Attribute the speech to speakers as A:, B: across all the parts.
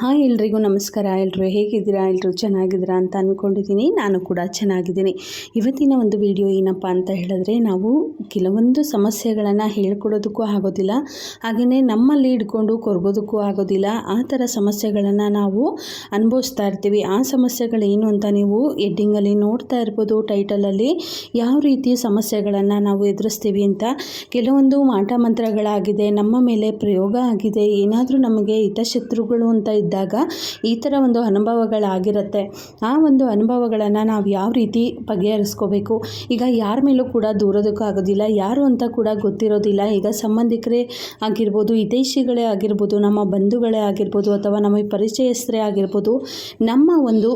A: Hi ಎಲ್ರಿಗೂ ನಮಸ್ಕಾರ. ಎಲ್ಲರೂ ಹೇಗಿದ್ದೀರಾ? ಎಲ್ಲರೂ ಚೆನ್ನಾಗಿದ್ದೀರಾ ಅಂತ ಅಂದ್ಕೊಂಡಿದ್ದೀನಿ ನಾನು ಕೂಡ ಚೆನ್ನಾಗಿದ್ದೀನಿ. ಇವತ್ತಿನ ಒಂದು ವಿಡಿಯೋ ಏನಪ್ಪ ಅಂತ ಹೇಳಿದ್ರೆ, ನಾವು ಕೆಲವೊಂದು ಸಮಸ್ಯೆಗಳನ್ನು ಹೇಳ್ಕೊಡೋದಕ್ಕೂ ಆಗೋದಿಲ್ಲ. ಹಾಗೆಯೇ ನಮ್ಮಲ್ಲಿ ಇಟ್ಕೊಂಡು ಕೊರಗೋದಕ್ಕೂ ಆಗೋದಿಲ್ಲ. ಆ ಥರ ಸಮಸ್ಯೆಗಳನ್ನು ನಾವು ಅನುಭವಿಸ್ತಾ ಇರ್ತೀವಿ. ಆ ಸಮಸ್ಯೆಗಳೇನು ಅಂತ ನೀವು ಎಡ್ಡಿಂಗಲ್ಲಿ ನೋಡ್ತಾ ಇರ್ಬೋದು, ಟೈಟಲಲ್ಲಿ. ಯಾವ ರೀತಿಯ ಸಮಸ್ಯೆಗಳನ್ನು ನಾವು ಎದುರಿಸ್ತೀವಿ ಅಂತ. ಕೆಲವೊಂದು ಮಾಟ ಮಂತ್ರಗಳಾಗಿದೆ, ನಮ್ಮ ಮೇಲೆ ಪ್ರಯೋಗ ಆಗಿದೆ. ಏನಾದರೂ ನಮಗೆ ಹಿತಶತ್ರುಗಳು ಅಂತ ಇದ್ದಾಗ ಈ ಥರ ಒಂದು ಅನುಭವಗಳಾಗಿರುತ್ತೆ. ಆ ಒಂದು ಅನುಭವಗಳನ್ನು ನಾವು ಯಾವ ರೀತಿ ಬಗೆಹರಿಸ್ಕೋಬೇಕು? ಈಗ ಯಾರ ಮೇಲೂ ಕೂಡ ದೂರೋದಕ್ಕೂ ಆಗೋದಿಲ್ಲ, ಯಾರು ಅಂತ ಕೂಡ ಗೊತ್ತಿರೋದಿಲ್ಲ. ಈಗ ಸಂಬಂಧಿಕರೇ ಆಗಿರ್ಬೋದು ಹಿತೈಷಿಗಳೇ ಆಗಿರ್ಬೋದು, ನಮ್ಮ ಬಂಧುಗಳೇ ಆಗಿರ್ಬೋದು ಅಥವಾ ನಮಗೆ ಪರಿಚಯಸ್ಥರೇ ಆಗಿರ್ಬೋದು, ನಮ್ಮ ಒಂದು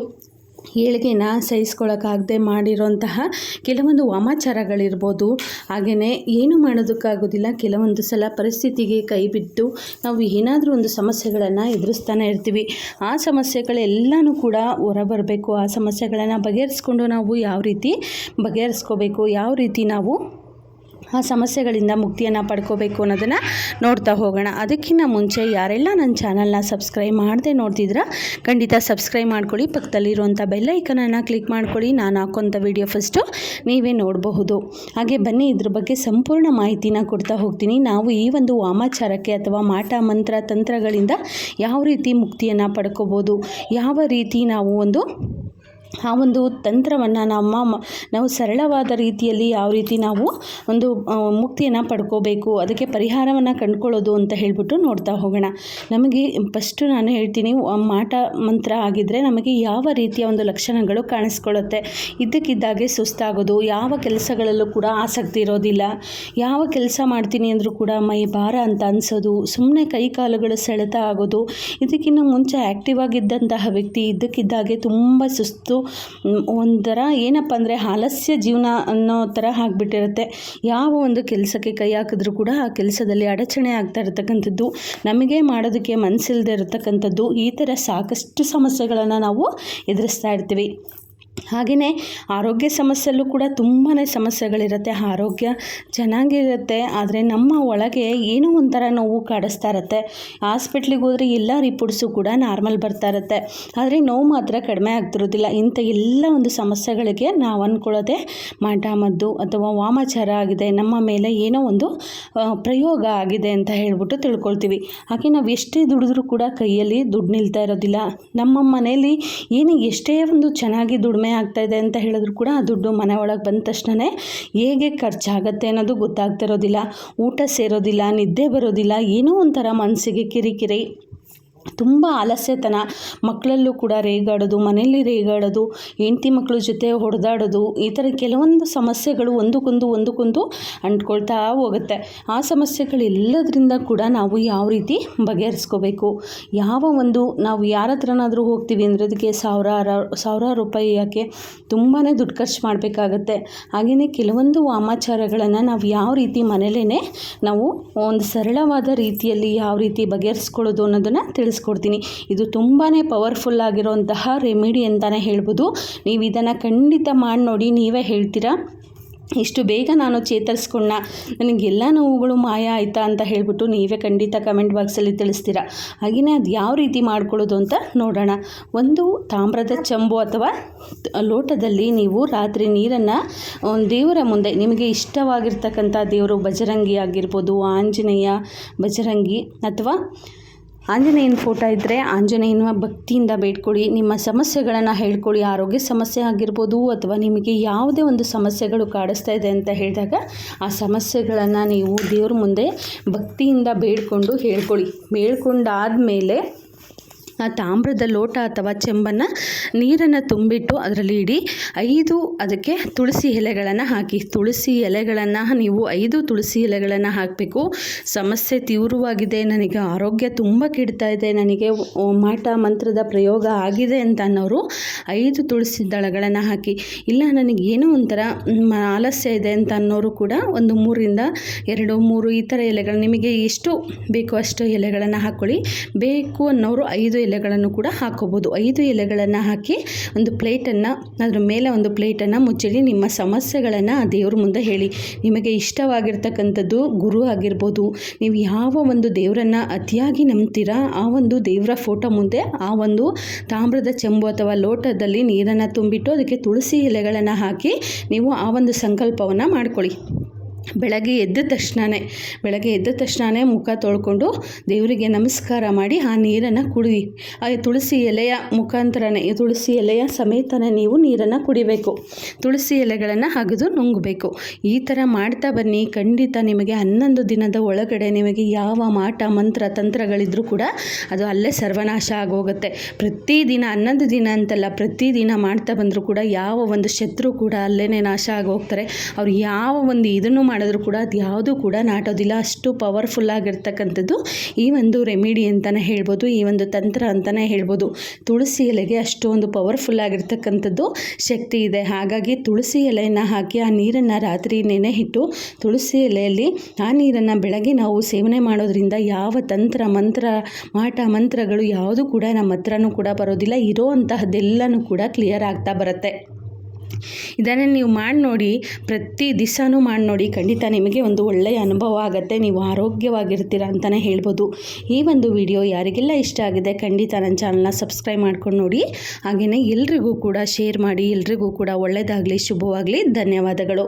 A: ಏಳಿಗೆನ ಸಹಿಸ್ಕೊಳ್ಳೋಕ್ಕಾಗದೆ ಮಾಡಿರೋಂತಹ ಕೆಲವೊಂದು ವಾಮಾಚಾರಗಳಿರ್ಬೋದು. ಹಾಗೆಯೇ ಏನು ಮಾಡೋದಕ್ಕಾಗೋದಿಲ್ಲ. ಕೆಲವೊಂದು ಸಲ ಪರಿಸ್ಥಿತಿಗೆ ಕೈಬಿಟ್ಟು ನಾವು ಏನಾದರೂ ಒಂದು ಸಮಸ್ಯೆಗಳನ್ನು ಎದುರಿಸ್ತಾನೆ ಇರ್ತೀವಿ. ಆ ಸಮಸ್ಯೆಗಳೆಲ್ಲನೂ ಕೂಡ ಹೊರಬರಬೇಕು. ಆ ಸಮಸ್ಯೆಗಳನ್ನು ಬಗೆಹರಿಸ್ಕೊಂಡು ನಾವು ಯಾವ ರೀತಿ ಬಗೆಹರಿಸ್ಕೋಬೇಕು? ಯಾವ ರೀತಿ ನಾವು ಆ ಸಮಸ್ಯೆಗಳಿಂದ ಮುಕ್ತಿಯನ್ನು ಪಡ್ಕೋಬೇಕು ಅನ್ನೋದನ್ನು ನೋಡ್ತಾ ಹೋಗೋಣ. ಅದಕ್ಕಿಂತ ಮುಂಚೆ ಯಾರೆಲ್ಲ ನನ್ನ ಚಾನಲ್ನ ಸಬ್ಸ್ಕ್ರೈಬ್ ಮಾಡದೆ ನೋಡ್ತಿದ್ರ ಖಂಡಿತ ಸಬ್ಸ್ಕ್ರೈಬ್ ಮಾಡ್ಕೊಳ್ಳಿ. ಪಕ್ಕದಲ್ಲಿರುವಂಥ ಬೆಲ್ಲೈಕನನ್ನು ಕ್ಲಿಕ್ ಮಾಡ್ಕೊಳ್ಳಿ. ನಾನು ಹಾಕೋಂಥ ವಿಡಿಯೋ ಫಸ್ಟು ನೀವೇ ನೋಡಬಹುದು. ಹಾಗೆ ಬನ್ನಿ, ಇದ್ರ ಬಗ್ಗೆ ಸಂಪೂರ್ಣ ಮಾಹಿತಿನ ಕೊಡ್ತಾ ಹೋಗ್ತೀನಿ. ನಾವು ಈ ಒಂದು ವಾಮಾಚಾರಕ್ಕೆ ಅಥವಾ ಮಾಟ ಮಂತ್ರ ತಂತ್ರಗಳಿಂದ ಯಾವ ರೀತಿ ಮುಕ್ತಿಯನ್ನು ಪಡ್ಕೋಬೋದು, ಯಾವ ರೀತಿ ನಾವು ಒಂದು ಆ ಒಂದು ತಂತ್ರವನ್ನು ನಮ್ಮ ನಾವು ಸರಳವಾದ ರೀತಿಯಲ್ಲಿ ಯಾವ ರೀತಿ ನಾವು ಒಂದು ಮುಕ್ತಿಯನ್ನು ಪಡ್ಕೋಬೇಕು, ಅದಕ್ಕೆ ಪರಿಹಾರವನ್ನು ಕಂಡುಕೊಳ್ಳೋದು ಅಂತ ಹೇಳಿಬಿಟ್ಟು ನೋಡ್ತಾ ಹೋಗೋಣ. ನಮಗೆ ಫಸ್ಟು ನಾನು ಹೇಳ್ತೀನಿ ಮಾಟ ಮಂತ್ರ ಆಗಿದ್ದರೆ ನಮಗೆ ಯಾವ ರೀತಿಯ ಒಂದು ಲಕ್ಷಣಗಳು ಕಾಣಿಸ್ಕೊಳ್ಳುತ್ತೆ? ಇದ್ದಕ್ಕಿದ್ದಾಗೆ ಸುಸ್ತಾಗೋದು, ಯಾವ ಕೆಲಸಗಳಲ್ಲೂ ಕೂಡ ಆಸಕ್ತಿ ಇರೋದಿಲ್ಲ. ಯಾವ ಕೆಲಸ ಮಾಡ್ತೀನಿ ಅಂದರೂ ಕೂಡ ಮೈ ಭಾರ ಅಂತ ಅನಿಸೋದು ಸುಮ್ಮನೆ ಕೈ ಕಾಲುಗಳು ಸೆಳೆತ ಆಗೋದು ಇದಕ್ಕಿಂತ ಮುಂಚೆ ಆ್ಯಕ್ಟಿವ್ ಆಗಿದ್ದಂತಹ ವ್ಯಕ್ತಿ ಇದ್ದಕ್ಕಿದ್ದಾಗೆ ತುಂಬ ಸುಸ್ತು ಒಂಥರ ಏನಪ್ಪ ಅಂದರೆ ಆಲಸ್ಯ ಜೀವನ ಅನ್ನೋ ಥರ ಆಗಿಬಿಟ್ಟಿರುತ್ತೆ. ಯಾವ ಒಂದು ಕೆಲಸಕ್ಕೆ ಕೈ ಹಾಕಿದ್ರೂ ಕೂಡ ಆ ಕೆಲಸದಲ್ಲಿ ಅಡಚಣೆ ಆಗ್ತಾ ಇರತಕ್ಕಂಥದ್ದು, ನಮಗೆ ಮಾಡೋದಕ್ಕೆ ಮನಸ್ಸಿಲ್ಲದೆ ಇರತಕ್ಕಂಥದ್ದು, ಈ ಥರ ಸಾಕಷ್ಟು ಸಮಸ್ಯೆಗಳನ್ನು ನಾವು ಎದುರಿಸ್ತಾ ಇರ್ತೀವಿ. ಹಾಗೆಯೇ ಆರೋಗ್ಯ ಸಮಸ್ಯೆಯಲ್ಲೂ ಕೂಡ ತುಂಬಾ ಸಮಸ್ಯೆಗಳಿರುತ್ತೆ, ಆರೋಗ್ಯ ಚೆನ್ನಾಗಿರುತ್ತೆ, ಆದರೆ ನಮ್ಮ ಒಳಗೆ ಏನೋ ಒಂಥರ ನೋವು ಕಾಡಿಸ್ತಾ ಇರುತ್ತೆ. ಹಾಸ್ಪಿಟ್ಲಿಗೆ ಹೋದರೆ ಎಲ್ಲ ರಿಪೋರ್ಟ್ಸು ಕೂಡ ನಾರ್ಮಲ್ ಬರ್ತಾ ಇರುತ್ತೆ. ಆದರೆ ನೋವು ಮಾತ್ರ ಕಡಿಮೆ ಆಗ್ತಿರೋದಿಲ್ಲ. ಇಂಥ ಎಲ್ಲ ಒಂದು ಸಮಸ್ಯೆಗಳಿಗೆ ನಾವು ಅಂದ್ಕೊಳ್ಳೋದೆ ಮದ್ದು ಅಥವಾ ವಾಮಾಚಾರ ಆಗಿದೆ, ನಮ್ಮ ಮೇಲೆ ಏನೋ ಒಂದು ಪ್ರಯೋಗ ಆಗಿದೆ ಅಂತ ಹೇಳ್ಬಿಟ್ಟು ತಿಳ್ಕೊಳ್ತೀವಿ. ಹಾಗೆ ನಾವು ಎಷ್ಟೇ ದುಡಿದ್ರೂ ಕೂಡ ಕೈಯಲ್ಲಿ ದುಡ್ಡು ನಿಲ್ತಾ ಇರೋದಿಲ್ಲ. ನಮ್ಮ ಮನೆಯಲ್ಲಿ ಏನು ಎಷ್ಟೇ ಒಂದು ಚೆನ್ನಾಗಿ ದುಡಿಮೆ ಆಗ್ತಾ ಇದೆ ಅಂತ ಹೇಳಿದ್ರು ಕೂಡ ಆ ದುಡ್ಡು ಮನೆ ಒಳಗೆ ಬಂದ ತಕ್ಷಣವೇ ಹೇಗೆ ಖರ್ಚಾಗತ್ತೆ ಅನ್ನೋದು ಗೊತ್ತಾಗ್ತಿರೋದಿಲ್ಲ. ಊಟ ಸೇರೋದಿಲ್ಲ, ನಿದ್ದೆ ಬರೋದಿಲ್ಲ, ಏನೋ ಒಂಥರ ಮನಸ್ಸಿಗೆ ಕಿರಿಕಿರಿ. ತುಂಬ ಆಲಸ್ಯತನ. ಮಕ್ಕಳಲ್ಲೂ ಕೂಡ ರೇಗಾಡೋದು, ಮನೆಯಲ್ಲಿ ರೇಗಾಡೋದು, ಹೆಂಡತಿ ಮಕ್ಕಳ ಜೊತೆ ಹೊಡೆದಾಡೋದು, ಈ ಥರ ಕೆಲವೊಂದು ಸಮಸ್ಯೆಗಳು ಒಂದಕ್ಕೊಂದು ಒಂದಕ್ಕೊಂದು ಅಂಟ್ಕೊಳ್ತಾ ಹೋಗುತ್ತೆ. ಆ ಸಮಸ್ಯೆಗಳೆಲ್ಲದರಿಂದ ಕೂಡ ನಾವು ಯಾವ ರೀತಿ ಬಗೆಹರಿಸ್ಕೋಬೇಕು? ಯಾವ ಒಂದು ನಾವು ಯಾರ ಹತ್ರನಾದರೂ ಹೋಗ್ತೀವಿ ಅಂದರೆ ಅದಕ್ಕೆ ಸಾವಿರಾರು ಸಾವಿರಾರು ರೂಪಾಯಿ ಯಾಕೆ? ತುಂಬಾ ದುಡ್ಡು ಖರ್ಚು ಮಾಡಬೇಕಾಗತ್ತೆ. ಹಾಗೆಯೇ ಕೆಲವೊಂದು ವಾಮಾಚಾರಗಳನ್ನು ನಾವು ಯಾವ ರೀತಿ ಮನೇಲೇ ನಾವು ಒಂದು ಸರಳವಾದ ರೀತಿಯಲ್ಲಿ ಯಾವ ರೀತಿ ಬಗೆಹರಿಸ್ಕೊಳ್ಳೋದು ಅನ್ನೋದನ್ನು ತಿಳಿಸ್ಕೊಡ್ತೀನಿ ಇದು ತುಂಬಾ ಪವರ್ಫುಲ್ ಆಗಿರೋಂತಹ ರೆಮಿಡಿ ಅಂತಲೇ ಹೇಳ್ಬೋದು. ನೀವು ಇದನ್ನು ಖಂಡಿತ ಮಾಡಿ ನೋಡಿ, ನೀವೇ ಹೇಳ್ತೀರಾ? ಇಷ್ಟು ಬೇಗ ನಾನು ಚೇತರಿಸ್ಕೊಂಡ ನನಗೆಲ್ಲ ನೋವುಗಳು ಮಾಯ ಆಯಿತಾ ಅಂತ ಹೇಳ್ಬಿಟ್ಟು ನೀವೇ ಖಂಡಿತ ಕಮೆಂಟ್ ಬಾಕ್ಸಲ್ಲಿ ತಿಳಿಸ್ತೀರಾ? ಹಾಗೆಯೇ ಅದು ಯಾವ ರೀತಿ ಮಾಡ್ಕೊಳ್ಳೋದು ಅಂತ ನೋಡೋಣ. ಒಂದು ತಾಮ್ರದ ಚಂಬು ಅಥವಾ ಲೋಟದಲ್ಲಿ ನೀವು ರಾತ್ರಿ ನೀರನ್ನು ದೇವರ ಮುಂದೆ, ನಿಮಗೆ ಇಷ್ಟವಾಗಿರ್ತಕ್ಕಂಥ ದೇವರು ಬಜರಂಗಿ ಆಗಿರ್ಬೋದು, ಆಂಜನೇಯ ಬಜರಂಗಿ ಅಥವಾ ಆಂಜನೇಯನ ಫೋಟೋ ಇದ್ದರೆ ಆಂಜನೇಯನ ಭಕ್ತಿಯಿಂದ ಬೇಡ್ಕೊಳ್ಳಿ, ನಿಮ್ಮ ಸಮಸ್ಯೆಗಳನ್ನು ಹೇಳ್ಕೊಳ್ಳಿ, ಆರೋಗ್ಯ ಸಮಸ್ಯೆ ಆಗಿರ್ಬೋದು ಅಥವಾ ನಿಮಗೆ ಯಾವುದೇ ಒಂದು ಸಮಸ್ಯೆಗಳು ಕಾಡಿಸ್ತಾ ಇದೆ ಅಂತ ಹೇಳಿದಾಗ ಆ ಸಮಸ್ಯೆಗಳನ್ನು ನೀವು ದೇವ್ರ ಮುಂದೆ ಭಕ್ತಿಯಿಂದ ಬೇಡ್ಕೊಂಡು ಹೇಳ್ಕೊಳ್ಳಿ. ಬೇಡ್ಕೊಂಡಾದಮೇಲೆ ಆ ತಾಮ್ರದ ಲೋಟ ಅಥವಾ ಚೆಂಬನ್ನು ನೀರನ್ನು ತುಂಬಿಟ್ಟು ಅದರಲ್ಲಿ ಇಡಿ, ಐದು ಅದಕ್ಕೆ ತುಳಸಿ ಎಲೆಗಳನ್ನು ಹಾಕಿ. ತುಳಸಿ ಎಲೆಗಳನ್ನು ನೀವು ಐದು ತುಳಸಿ ಎಲೆಗಳನ್ನು ಹಾಕಬೇಕು. ಸಮಸ್ಯೆ ತೀವ್ರವಾಗಿದೆ, ನನಗೆ ಆರೋಗ್ಯ ತುಂಬ ಕೆಡ್ತಾ ಇದೆ ನನಗೆ ಮಾಟ ಮಂತ್ರದ ಪ್ರಯೋಗ ಆಗಿದೆ ಅಂತ ಅನ್ನೋರು ಐದು ತುಳಸಿ ದಳಗಳನ್ನು ಹಾಕಿ. ಇಲ್ಲ, ನನಗೆ ಏನೋ ಒಂಥರ ಆಲಸ್ಯ ಇದೆ ಅಂತ ಅನ್ನೋರು ಕೂಡ ಒಂದು ಮೂರಿಂದ ಎರಡು, ಮೂರು ಈ ಥರ ಎಲೆಗಳು ನಿಮಗೆ ಎಷ್ಟು ಬೇಕೋ ಅಷ್ಟು ಎಲೆಗಳನ್ನು ಹಾಕ್ಕೊಳ್ಳಿ. ಬೇಕು ಅನ್ನೋರು ಐದು ಎಲೆಗಳನ್ನು ಕೂಡ ಹಾಕೋಬೋದು ಐದು ಎಲೆಗಳನ್ನು ಹಾಕಿ ಒಂದು ಪ್ಲೇಟನ್ನು, ಅದರ ಮೇಲೆ ಒಂದು ಪ್ಲೇಟನ್ನು ಮುಚ್ಚಿಡಿ ನಿಮ್ಮ ಸಮಸ್ಯೆಗಳನ್ನು ಆ ದೇವ್ರ ಮುಂದೆ ಹೇಳಿ. ನಿಮಗೆ ಇಷ್ಟವಾಗಿರ್ತಕ್ಕಂಥದ್ದು ಗುರು ಆಗಿರ್ಬೋದು. ನೀವು ಯಾವ ಒಂದು ದೇವರನ್ನು ಅತಿಯಾಗಿ ನಂಬ್ತೀರಾ, ಆ ಒಂದು ದೇವರ ಫೋಟೋ ಮುಂದೆ, ಆ ಒಂದು ತಾಮ್ರದ ಚೆಂಬು ಅಥವಾ ಲೋಟದಲ್ಲಿ ನೀರನ್ನು ತುಂಬಿಟ್ಟು, ಅದಕ್ಕೆ ತುಳಸಿ ಎಲೆಗಳನ್ನು ಹಾಕಿ ನೀವು ಆ ಒಂದು ಸಂಕಲ್ಪವನ್ನು ಮಾಡ್ಕೊಳ್ಳಿ. ಬೆಳಗ್ಗೆ ಎದ್ದ ತಕ್ಷಣವೇ ಬೆಳಗ್ಗೆ ಎದ್ದ ತಕ್ಷಣವೇ ಮುಖ ತೊಳ್ಕೊಂಡು ದೇವರಿಗೆ ನಮಸ್ಕಾರ ಮಾಡಿ ಆ ನೀರನ್ನು ಕುಡಿ. ಆ ತುಳಸಿ ಎಲೆಯ ಮುಖಾಂತರನೇ ತುಳಸಿ ಎಲೆಯ ಸಮೇತನೇ ನೀವು ನೀರನ್ನು ಕುಡಿಬೇಕು. ತುಳಸಿ ಎಲೆಗಳನ್ನು ಅಗೆದು ನುಂಗಬೇಕು. ಈ ಥರ ಮಾಡ್ತಾ ಬನ್ನಿ. ಖಂಡಿತ ನಿಮಗೆ ಹನ್ನೊಂದು ದಿನದ ಒಳಗಡೆ ನಿಮಗೆ ಯಾವ ಮಾಟ, ಮಂತ್ರ, ತಂತ್ರಗಳಿದ್ರೂ ಕೂಡ ಅದು ಅಲ್ಲೇ ಸರ್ವನಾಶ ಆಗೋಗುತ್ತೆ. ಪ್ರತಿದಿನ ಹನ್ನೊಂದು ದಿನ ಅಂತಲ್ಲ ಪ್ರತಿದಿನ ಮಾಡ್ತಾ ಬಂದರೂ ಕೂಡ ಯಾವ ಒಂದು ಶತ್ರು ಕೂಡ ಅಲ್ಲೇ ನಾಶ ಆಗೋಗ್ತಾರೆ. ಅವ್ರು ಯಾವ ಒಂದು ಇದನ್ನು ಮಾಡಿದ್ರು ಕೂಡ ಅದು ಯಾವುದೂ ಕೂಡ ನಾಟೋದಿಲ್ಲ. ಅಷ್ಟು ಪವರ್ಫುಲ್ ಆಗಿರ್ತಕ್ಕಂಥದ್ದು ಈ ಒಂದು ರೆಮಿಡಿ ಅಂತಲೇ ಹೇಳ್ಬೋದು, ಈ ಒಂದು ತಂತ್ರ ಅಂತಲೇ ಹೇಳ್ಬೋದು. ತುಳಸಿ ಎಲೆಗೆ ಅಷ್ಟೊಂದು ಪವರ್ಫುಲ್ ಆಗಿರ್ತಕ್ಕಂಥದ್ದು ಶಕ್ತಿ ಇದೆ. ಹಾಗಾಗಿ ತುಳಸಿ ಎಲೆಯನ್ನು ಹಾಕಿ ಆ ನೀರನ್ನು ರಾತ್ರಿ ನೆನೆ ಇಟ್ಟು ತುಳಸಿ ಎಲೆಯಲ್ಲಿ ಆ ನೀರನ್ನು ಬೆಳಗ್ಗೆ ನಾವು ಸೇವನೆ ಮಾಡೋದ್ರಿಂದ ಯಾವ ತಂತ್ರ, ಮಂತ್ರ, ಮಾಟ, ಮಂತ್ರಗಳು ಯಾವುದು ಕೂಡ ನಮ್ಮ ಹತ್ರನೂ ಕೂಡ ಬರೋದಿಲ್ಲ. ಇರೋ ಅಂತಹದ್ದೆಲ್ಲನೂ ಕೂಡ ಕ್ಲಿಯರ್ ಆಗ್ತಾ ಬರುತ್ತೆ. ಇದನ್ನು ನೀವು ಮಾಡಿ ನೋಡಿ, ಪ್ರತಿ ದಿವಸನೂ ಮಾಡಿ ನೋಡಿ, ಖಂಡಿತ ನಿಮಗೆ ಒಂದು ಒಳ್ಳೆಯ ಅನುಭವ ಆಗುತ್ತೆ, ನೀವು ಆರೋಗ್ಯವಾಗಿರ್ತೀರ ಅಂತಲೇ ಹೇಳ್ಬೋದು. ಈ ಒಂದು ವಿಡಿಯೋ ಯಾರಿಗೆಲ್ಲ ಇಷ್ಟ ಆಗಿದೆ, ಖಂಡಿತ ನನ್ನ ಚಾನಲ್ನ ಸಬ್ಸ್ಕ್ರೈಬ್ ಮಾಡ್ಕೊಂಡು ನೋಡಿ. ಹಾಗೆಯೇ ಎಲ್ರಿಗೂ ಕೂಡ ಶೇರ್ ಮಾಡಿ, ಎಲ್ರಿಗೂ ಕೂಡ ಒಳ್ಳೆಯದಾಗಲಿ ಶುಭವಾಗಲಿ, ಧನ್ಯವಾದಗಳು.